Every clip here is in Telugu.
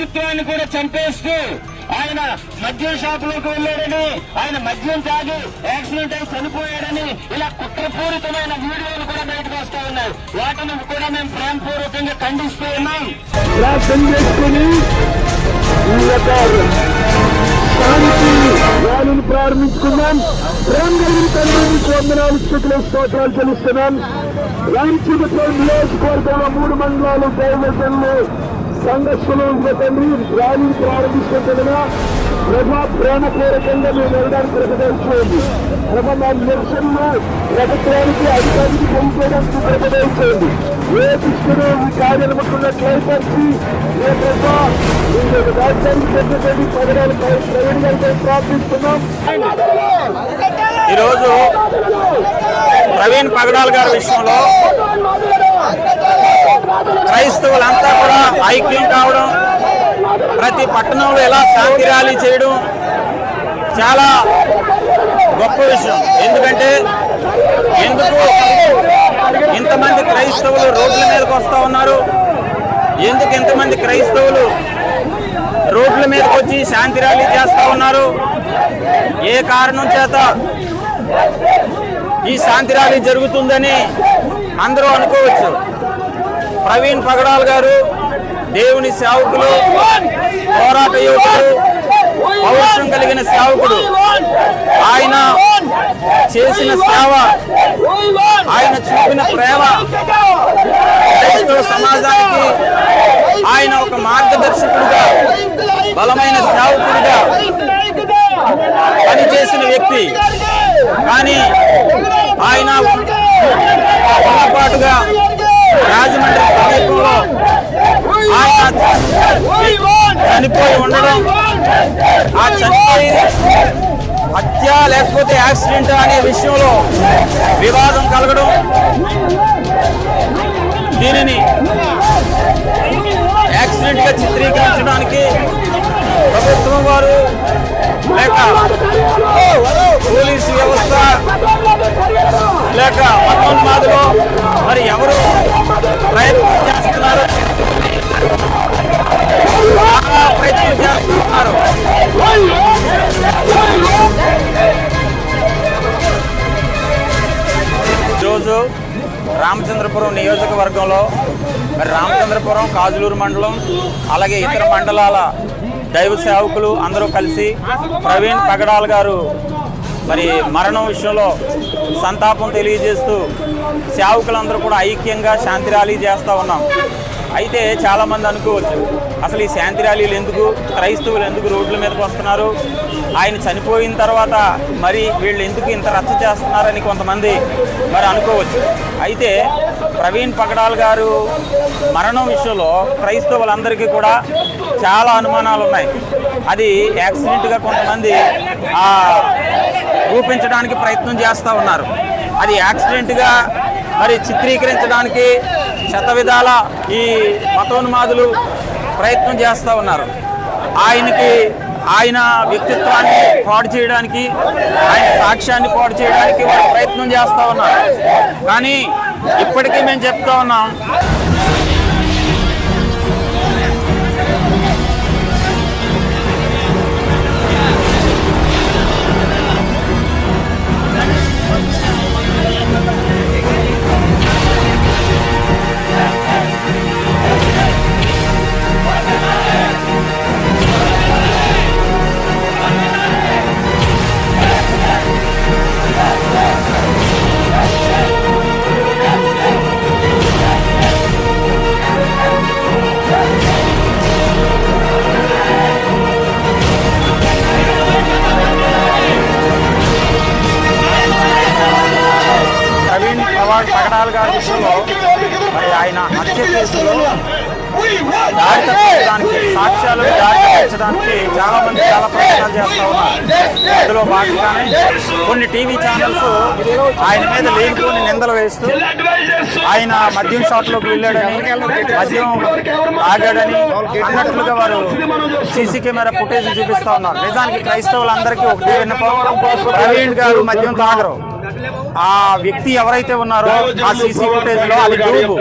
వ్యక్తిత్వాన్ని కూడా చంపేస్తూ ఆయన మద్యం షాపులోకి వెళ్ళాడని ఆయన మద్యం తాగి యాక్సిడెంట్ అయి చనిపోయాడని ఇలా కుట్రపూరితమైన వీడియోలు కూడా బయటకు వస్తూ ఉన్నాయి. వాటిని కూడా మేము ప్రేమపూర్వకంగా ఖండిస్తూ ఉన్నాం. చేసుకుని ర్యాలీని ప్రారంభించుకున్నాం ప్రేమ కలిగిన తండ్రి వందనాలు స్థితిలో స్తోత్రాలు చెల్లిస్తున్నాం. రామచంద్రపురం నియోజకవర్గంలో మూడు మండలాలు దైవజన్లు సంఘర్షణ ఉన్న తండ్రి ర్యాలీని ప్రారంభిస్తుండగా ప్రభా ప్రేమపూర్వకంగా మేము వెళ్ళడానికి ప్రకటించండి ప్రభా మా నిరసనలు ప్రభుత్వానికి అధికారికి పంపేయడానికి ప్రకటించండి ఏ దిశలో ఈ కార్యక్రమకున్నట్లయితే ఏ ప్రభా మీరు రాజ్యానికి చెందినటువంటి పదనాలు ప్రవీణ్ గారిపై ప్రార్థిస్తున్నాం. ఈరోజు ప్రవీణ్ పగడాల్ గారి విషయంలో క్రైస్తవులంతా కూడా ఐక్యం కావడం ప్రతి పట్టణంలో ఎలా శాంతి ర్యాలీ చేయడం చాలా గొప్ప విషయం. ఎందుకంటే ఎందుకు ఇంతమంది క్రైస్తవులు రోడ్ల మీదకి వస్తూ ఉన్నారు? ఎందుకు ఇంతమంది క్రైస్తవులు రోడ్ల మీదకి వచ్చి శాంతి ర్యాలీ చేస్తూ ఉన్నారు? ఏ కారణం చేత ఈ శాంతి ర్యాలీ జరుగుతుందని అందరూ అనుకోవచ్చు. ప్రవీణ్ పగడాల్ గారు దేవుని సేవకులు పోరాట యువకుడు పౌరుషం కలిగిన సేవకుడు. ఆయన చేసిన సేవ ఆయన చూపిన ప్రేమ క్రైస్తవ సమాజానికి ఆయన ఒక మార్గదర్శకుడుగా బలమైన సేవకుడిగా పనిచేసిన వ్యక్తి. కానీ ఆయన ఉన్నపాటుగా రాజమండ్రి సమీపంలో చనిపోయి ఉండడం ఆ చనిపోయి హత్య లేకపోతే యాక్సిడెంట్ అనే విషయంలో వివాదం కలగడం దీనిని యాక్సిడెంట్గా చిత్రీకరించడానికి ప్రభుత్వం వారు లేక పోలీసు వ్యవస్థ. లేక మతోన్మాదులు మరి ఎవరు ప్రయత్నం చేస్తున్నారు? చాలా ప్రయత్నం చేస్తున్నారు. ఈరోజు రామచంద్రపురం నియోజకవర్గంలో మరి రామచంద్రపురం కాజులూరు మండలం అలాగే ఇతర మండలాల దైవ సేవకులు అందరూ కలిసి ప్రవీణ్ పగడాల్ గారు మరి మరణం విషయంలో సంతాపం తెలియజేస్తూ సేవకులందరూ కూడా ఐక్యంగా శాంతి ర్యాలీ చేస్తూ ఉన్నాం. అయితే చాలామంది అనుకోవచ్చు అసలు ఈ శాంతి ర్యాలీలు ఎందుకు క్రైస్తవులు ఎందుకు రోడ్ల మీదకి వస్తున్నారు? ఆయన చనిపోయిన తర్వాత మరి వీళ్ళు ఎందుకు ఇంత రచ్చ చేస్తున్నారని కొంతమంది మరి అనుకోవచ్చు. అయితే ప్రవీణ్ పగడాల్ గారు మరణం విషయంలో క్రైస్తవులందరికీ కూడా చాలా అనుమానాలు ఉన్నాయి అది యాక్సిడెంట్గా కొంతమంది ఊపించడానికి ప్రయత్నం చేస్తూ ఉన్నారు. అది యాక్సిడెంట్గా మరి చిత్రీకరించడానికి శత విధాల ఈ మతోన్మాదులు ప్రయత్నం చేస్తూ ఉన్నారు. ఆయనకి ఆయన వ్యక్తిత్వాన్ని పాడు చేయడానికి ఆయన సాక్ష్యాన్ని పాడు చేయడానికి వారు ప్రయత్నం చేస్తూ ఉన్నారు. కానీ ఇప్పటికీ మేము చెప్తా ఉన్నాం దారి చాలా మంది చాలా ప్రయత్నాలు చేస్తా ఉన్నారు. అందులో భాగంగానే కొన్ని టీవీ ఛానల్స్ ఆయన మీద లేనిపోని నిందలు వేస్తూ ఆయన మద్యం షాట్లోకి వెళ్ళాడని మద్యం ఆగాడని అన్నట్లుగా వారు సీసీ కెమెరా ఫుటేజ్ చూపిస్తా ఉన్నారు. నిజానికి క్రైస్తవులందరికీ ఒకటే విన్నపం. ప్రవీణ్ గారు మద్యం తాగరు. ఆ వ్యక్తి ఎవరైతే ఉన్నారో ఆ సీసీ ఫుటేజ్లో అది డూబు.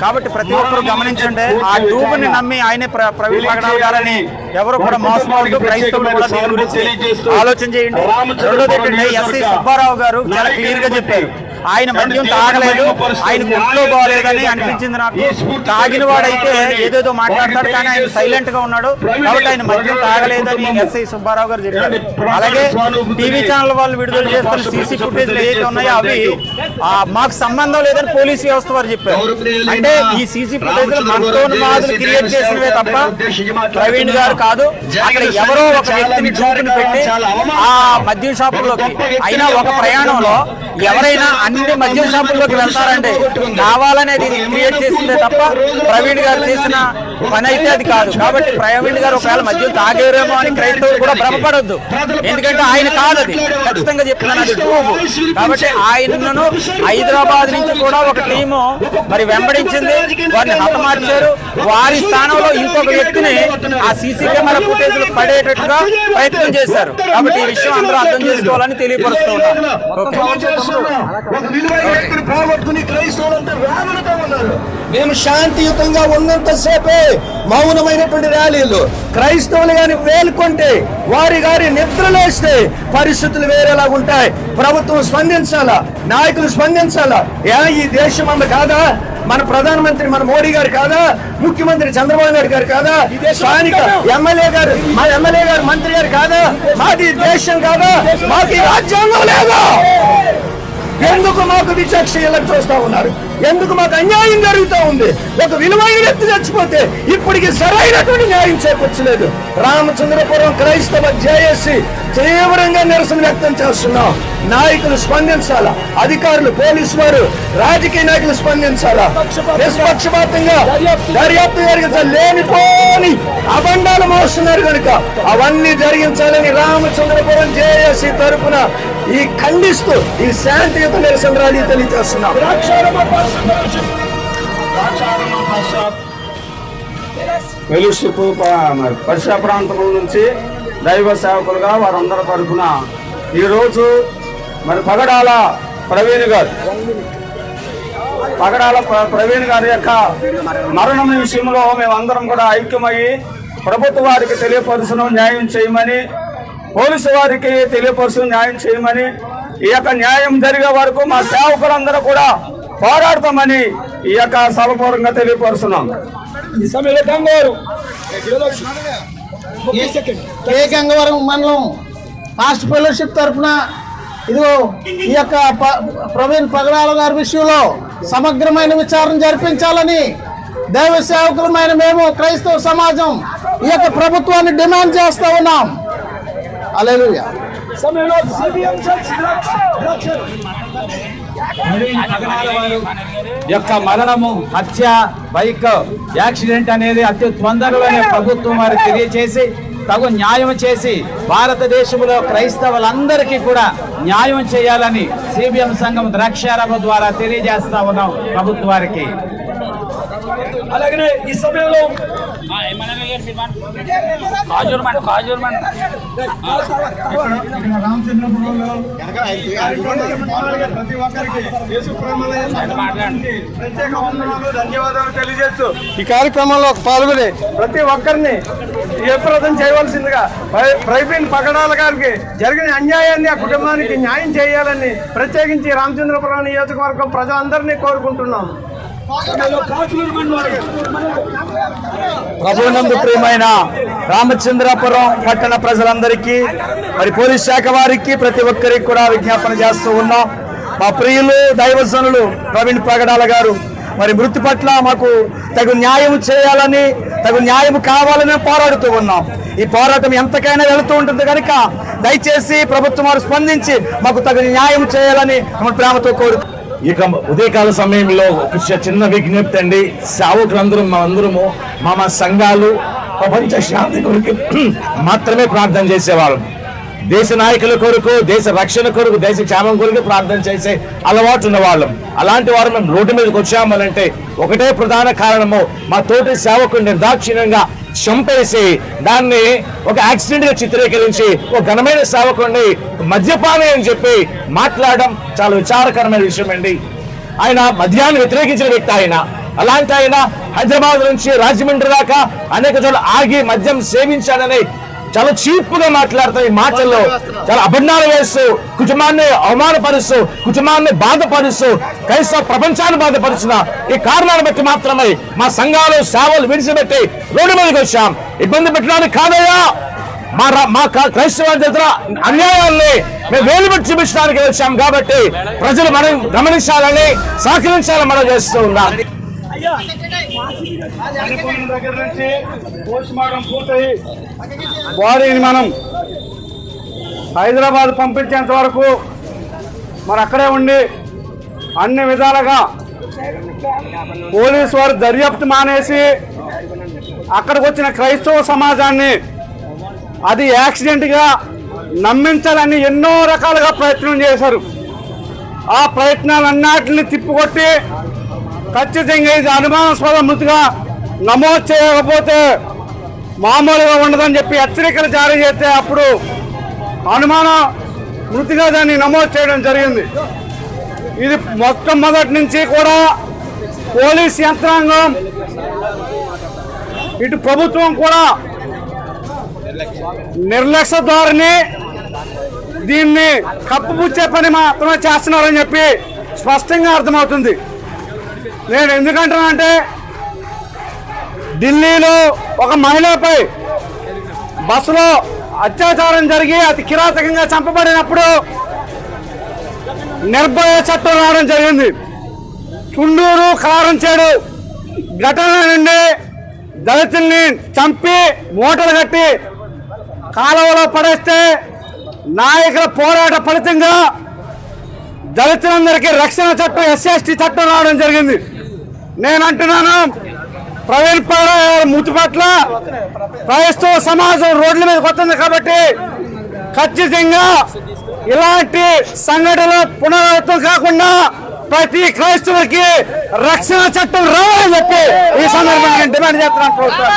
కాబట్టి ప్రతి ఒక్కరు గమనించండి ఆ డూబుని నమ్మి ఆయనే ప్ర- ప్రవీణ్ పగడాల్ గారని ఎవరు కూడా మోసపోవద్దు క్రైస్తవులు కూడా దీని గురించి ఆలోచన చేయండి. రెండోది ఏంటంటే ఎస్ఐ సుబ్బారావు గారు చాలా క్లియర్గా చెప్పారు. ఆయన మద్యం తాగలేదు. ఆయనకు ఒంట్లో బాగలేదని అనిపించింది నాకు. తాగిన వాడైతే ఏదేదో మాట్లాడతాడు కానీ ఆయన సైలెంట్గా ఉన్నాడు. కాబట్టి ఆయన మద్యం తాగలేదని ఎస్ఐ సుబ్బారావు గారు చెప్పారు. అలాగే టీవీ ఛానల్ వాళ్ళు విడుదల చేస్తున్న సీసీ ఫుటేజ్ ఏవైతే ఉన్నాయో అవి మాకు సంబంధం లేదని పోలీస్ వ్యవస్థ వారు చెప్పారు. అంటే ఈ సీసీ ఫుటేజ్ మనతోన్మాదులు క్రియేట్ చేసినవే తప్ప ప్రవీణ్ గారు కాదు. అక్కడ ఎవరో ఒక వ్యక్తిని చూపుని పెట్టి ఆ మద్యం షాపుల్లోకి అయినా ఒక ప్రయాణంలో ఎవరైనా అన్ని మద్యం షాపుల్లోకి వెళ్తారంటే కావాలనేది ఇది క్రియేట్ చేసిందే తప్ప ప్రవీణ్ గారు చేసిన పని అయితే అది కాదు. కాబట్టి ప్రవీణ్ గారు ఒకవేళ మద్యం తాగేరేమో అని క్రైస్తవులు కూడా భ్రమపడొద్దు. ఎందుకంటే ఆయన కాదు అది. ఖచ్చితంగా చెప్తున్నాను అది ట్రూబ్ కాబట్టి ఆయనను హైదరాబాద్ నుంచి కూడా ఒక టీము మరి వెంబడించింది. వారిని హతమార్చారు వారి స్థానంలో ఇంకొక వ్యక్తిని ఆ సీసీ కెమెరా ఫుటేజ్ పడేటట్టుగా ప్రయత్నం చేశారు. కాబట్టి ఈ విషయం అందరూ అర్థం చేసుకోవాలని తెలియపరుస్తూ ఒక వ్యక్తిని పోగొట్టుకుని క్రైస్తవులంతా వేదనతో ఉన్నారు. మేము శాంతియుతంగా ఉన్నంతసేపే మౌనమైనటువంటి ర్యాలీలు. క్రైస్తవులు గాని వేలుకుంటే వారి గారి నిద్రలేస్తే పరిస్థితులు వేరేలా ఉంటాయి. ప్రభుత్వం స్పందించాలా? నాయకులు స్పందించాలా? ఏ ఈ దేశం అంద కాదా? మన ప్రధానమంత్రి మన మోడీ గారు కాదా? ముఖ్యమంత్రి చంద్రబాబు నాయుడు గారు కాదా? స్థానిక ఎమ్మెల్యే గారు మా ఎమ్మెల్యే గారు మంత్రి గారు కాదా? మాది దేశం కాదా? మాకు ఈ రాజ్యాంగం లేదా? ఎందుకు మాకు విచక్షణలకు చూస్తా ఉన్నారు? ఎందుకు మాకు అన్యాయం జరుగుతూ ఉంది? ఒక విలువైన వ్యక్తి చచ్చిపోతే ఇప్పటికి సరైనటువంటి న్యాయం చేకూర్చలేదు. రామచంద్రపురం క్రైస్తవ జేఏసి తీవ్రంగా నిరసన వ్యక్తం చేస్తున్నాం. నాయకులు స్పందించాలా? అధికారులు పోలీసు వారు రాజకీయ నాయకులు స్పందించాలా? నిష్పక్షపాతంగా దర్యాప్తు జరిగించాలి లేనిపోని అబండాలు మోస్తున్నారు కనుక అవన్నీ జరిగించాలని రామచంద్రపురం జేఏసీ తరపున ఈ ఖండిస్తూ ఈ శాంతియుత నిరసన ర్యాలీ తెలియజేస్తున్నాం వెలుసుపు పరిసర ప్రాంతం నుంచి దైవ సేవకులుగా వారందరి తరఫున ఈరోజు మరి పగడాల ప్రవీణ్ గారు పగడాల ప్రవీణ్ గారి యొక్క మరణం విషయంలో మేమందరం కూడా ఐక్యమయ్యి ప్రభుత్వ వారికి తెలియపరుచును న్యాయం చేయమని పోలీసు వారికి తెలియపరుచు న్యాయం చేయమని ఈ యొక్క న్యాయం జరిగే వరకు మా సేవకులందరూ కూడా పోరాడతామని ఈ యొక్క సభపూర్వకంగా తెలియపరుస్తున్నాం. ఈ సమయంలో గంగవారు. కే గంగవరం మండలం పాస్ట్ ఫెలోషిప్ తరఫున ఇదిగో ఈ యొక్క ప్రవీణ్ పగడాల గారి విషయంలో సమగ్రమైన విచారణ జరిపించాలని దైవ సేవకులమైన మేము క్రైస్తవ సమాజం ఈ యొక్క ప్రభుత్వాన్ని డిమాండ్ చేస్తా ఉన్నాం. అలెలుయా సమయంలో సిబిఎం యొక్క మరణము హత్య బైక్ యాక్సిడెంట్ అనేది అతి తొందరలోనే ప్రభుత్వం వారు తెలియచేసి తగు న్యాయం చేసి భారతదేశంలో క్రైస్తవులందరికీ కూడా న్యాయం చేయాలని సిబిఎం సంఘం ద్రాక్షారామ ద్వారా తెలియజేస్తా ఉన్నాం ప్రభుత్వానికి. అలాగనే ఈ సమయంలో ధన్యవాదాలు తెలియజేస్తూ ఈ కార్యక్రమంలో పాల్గొని ప్రతి ఒక్కరిని జయప్రదం చేయవలసిందిగా ప్ర- ప్రవీణ్ పగడాల గారికి జరిగిన అన్యాయాన్ని ఆ కుటుంబానికి న్యాయం చేయాలని ప్రత్యేకించి రామచంద్రపురం నియోజకవర్గం ప్రజలందరినీ కోరుకుంటున్నాం. ప్రభునందు ప్రియమైన రామచంద్రపురం పట్టణ ప్రజలందరికీ మరి పోలీస్ శాఖ వారికి ప్రతి ఒక్కరికి కూడా విజ్ఞాపన చేస్తూ ఉన్నాం. మా ప్రియులు దైవజనులు ప్రవీణ్ ప్రగడాల గారు మరి మృతి పట్ల మాకు తగు న్యాయం చేయాలని తగు న్యాయం కావాలని పోరాడుతూ ఉన్నాం. ఈ పోరాటం ఎంతకైనా వెళుతూ ఉంటుంది కనుక దయచేసి ప్రభుత్వం వారు స్పందించి మాకు తగు న్యాయం చేయాలని మన ప్రేమతో కోరు ఇక ఉదయకాల సమయంలో ఒక చిన్న విజ్ఞప్తి అండి సేవకులందరూ మా అందరము మా మా సంఘాలు ప్రపంచ శాంతి కొరకు మాత్రమే ప్రార్థన చేసేవాళ్ళం. దేశ నాయకుల కొరకు దేశ రక్షణ కొరకు దేశ క్షేమం కొరకు ప్రార్థన చేసే అలవాటు ఉన్నవాళ్ళం. అలాంటి వారు మేము రోడ్డు మీదకి వచ్చామనంటే ఒకటే ప్రధాన కారణము మా తోటి సేవకుడు నిర్దాక్షిణ్యంగా చంపేసి దాన్ని ఒక యాక్సిడెంట్గా చిత్రీకరించి ఒక ఘనమైన సేవకుడిని మద్యపాని అని చెప్పి మాట్లాడడం చాలా విచారకరమైన విషయం అండి. ఆయన మద్యాన్ని వ్యతిరేకించిన వ్యక్తి ఆయన. అలాంటి ఆయన హైదరాబాద్ నుంచి రాజమండ్రి దాకా అనేక చోట్ల ఆగి మద్యం సేవించాడని చాలా చీప్గా ఈ మాటల్లో. చాలా అభిన్నాలు వేస్తూ కుటుంబాన్ని అవమానపరుస్తూ కుటుంబాన్ని బాధపరుస్తూ క్రైస్తవ ప్రపంచాన్ని బాధపరుచిన ఈ కారణాలు బట్టి మాత్రమే మా సంఘాలు సేవలు విడిచిపెట్టి రోడ్డు మీదకి వచ్చాం. ఇబ్బంది పెట్టడానికి కాదయ్యా. మా రా- మా క- క్రైస్తవ దగ్గర అన్యాయాల్ని మేము వేలు పెట్టి చూపించడానికి వచ్చాం కాబట్టి ప్రజలు మనం గమనించాలని సహకరించాలని మనం చేస్తూ ఉన్నాం. దగ్గర నుంచి పోస్ట్ మార్టం పూర్తయి. బాడీని మనం హైదరాబాద్ పంపించేంత వరకు మరి అక్కడే ఉండి అన్ని విధాలుగా పోలీసు వారు దర్యాప్తు మానేసి అక్కడికి వచ్చిన క్రైస్తవ సమాజాన్ని అది యాక్సిడెంట్గా నమ్మించాలని ఎన్నో రకాలుగా ప్రయత్నం చేశారు. ఆ ప్రయత్నాలన్నిటిని తిప్పికొట్టి ఖచ్చితంగా ఇది అనుమానాస్పద మృతిగా నమోదు చేయకపోతే మామూలుగా ఉండదని చెప్పి హెచ్చరికలు జారీ చేస్తే అప్పుడు అనుమాన మృతిగా దాన్ని నమోదు చేయడం జరిగింది. ఇది మొట్టమొదటి నుంచి కూడా పోలీస్ యంత్రాంగం ఇటు ప్రభుత్వం కూడా నిర్లక్ష్య ధోరణి దీన్ని కప్పుపుచ్చే పని మాత్రమే చేస్తున్నారని చెప్పి స్పష్టంగా అర్థమవుతుంది. నేను ఎందుకంటున్నానంటే ఢిల్లీలో ఒక మహిళపై బస్సులో అత్యాచారం జరిగి అతి కిరాతకంగా చంపబడినప్పుడు నిర్భయ చట్టం రావడం జరిగింది. చుండూరు కారంచేడు ఘటన నుండి దళితుల్ని చంపి మూటలు కట్టి కాలువలో పడేస్తే నాయకుల పోరాట ఫలితంగా దళితులందరికీ రక్షణ చట్టం ఎస్సీ చట్టం రావడం జరిగింది. నేను అంటున్నాను ప్రవీణ్ పాడ మూతి పట్ల క్రైస్తవ సమాజం రోడ్ల మీద వస్తుంది కాబట్టి ఖచ్చితంగా ఇలాంటి సంఘటనలు పునరావృతం కాకుండా ప్రతి క్రైస్తవులకి రక్షణ చట్టం రావాలని చెప్పి ఈ సందర్భంగా డిమాండ్ చేస్తున్నాను ప్రభుత్వం.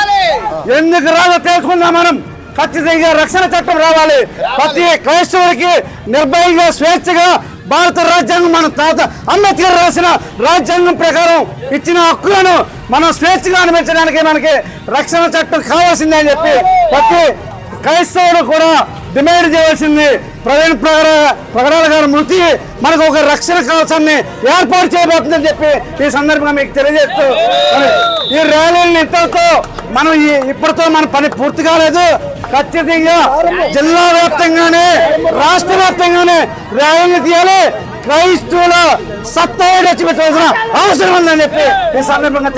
ఎందుకు రాదో తెలుసుకుందాం మనం. ఖచ్చితంగా రక్షణ చట్టం రావాలి. ప్రతి క్రైస్తవులకి నిర్భయంగా స్వేచ్ఛగా భారత రాజ్యాంగం మన తాత అంబేద్కర్ రాసిన రాజ్యాంగం ప్రకారం ఇచ్చిన హక్కులను మనం స్వేచ్ఛగా అనిపించడానికి మనకి రక్షణ చట్టం కావాల్సిందే అని చెప్పి ప్రతి క్రైస్తవుడు కూడా డిమాండ్ చేయాల్సింది. ప్రవీణ్ ప్రగడ- ప్రగడాల గారి మృతి మనకు ఒక రక్షణ కవచాన్ని ఏర్పాటు చేయబోతుందని చెప్పి ఈ సందర్భంగా మీకు తెలియజేస్తూ ఈ ర్యాలీని ఇంతతో మనం ఇప్పటితో మన పని పూర్తి కాలేదు. ఖచ్చితంగా జిల్లా వ్యాప్తంగానే రాష్ట్ర వ్యాప్తంగానే ర్యాలీలు తీయాలి క్రైస్తవుల సత్తా వచ్చి పెట్టవలసిన అవసరం ఉందని చెప్పి ఈ సందర్భంగా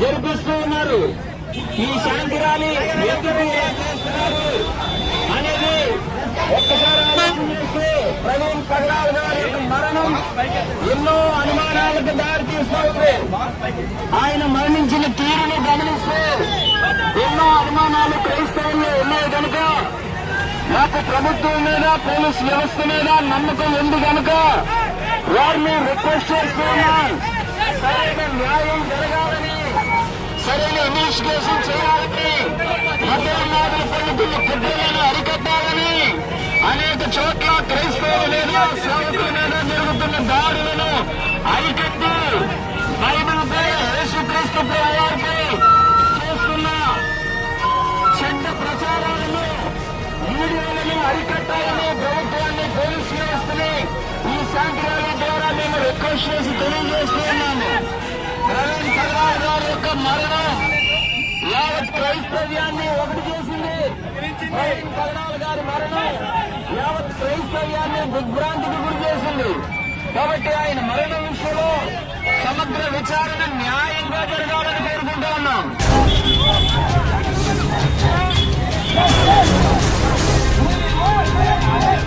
జరిపిస్తూ ఉన్నారు. ఈ శాంతి ర్యాలీ ఎందుకు అనేది ఒక్కసారి ఆలోచన ప్రవీణ్ పగడాల్ గారి యొక్క మరణం ఎన్నో అనుమానాలకు దారి తీస్తుంది. ఆయన మరణించిన తీరును గమనిస్తే ఎన్నో అనుమానాలు క్రైస్తవుల్లో ఉన్నాయి కనుక నాకు ప్రభుత్వం మీద పోలీస్ వ్యవస్థ మీద నమ్మకం ఉంది కనుక వారిని రిక్వెస్ట్ చేస్తున్నాను. సరైన న్యాయం జరగాలని సరైన ఇన్వెస్టిగేషన్ చేయాలని మధ్యనాథులు పండితుల కుట్రలను అరికట్టాలని అనేక చోట్ల క్రైస్తవుల మీద సేవకుల మీద జరుగుతున్న దాడులను అరికట్టి బైబిల్పై యేసుక్రీస్తు ప్రభువారిపై చేస్తున్న చెడ్డ ప్రచారాలను వీడియోలను అరికట్టాలని ప్రభుత్వాన్ని పోలీసు వ్యవస్థని ఈ శాంతి ద్వారా మేము రిక్వెస్ట్ చేసి మరణం. యావత్ క్రైస్తవ్యాన్ని ఒకటి చేసింది. కరణాల గారి మరణం. యావత్ క్రైస్తవ్యాన్ని దిగ్భ్రాంతికి గురి చేసింది. కాబట్టి ఆయన మరణం విషయంలో సమగ్ర విచారణ న్యాయంగా జరగాలని కోరుకుంటా ఉన్నాం. Hey!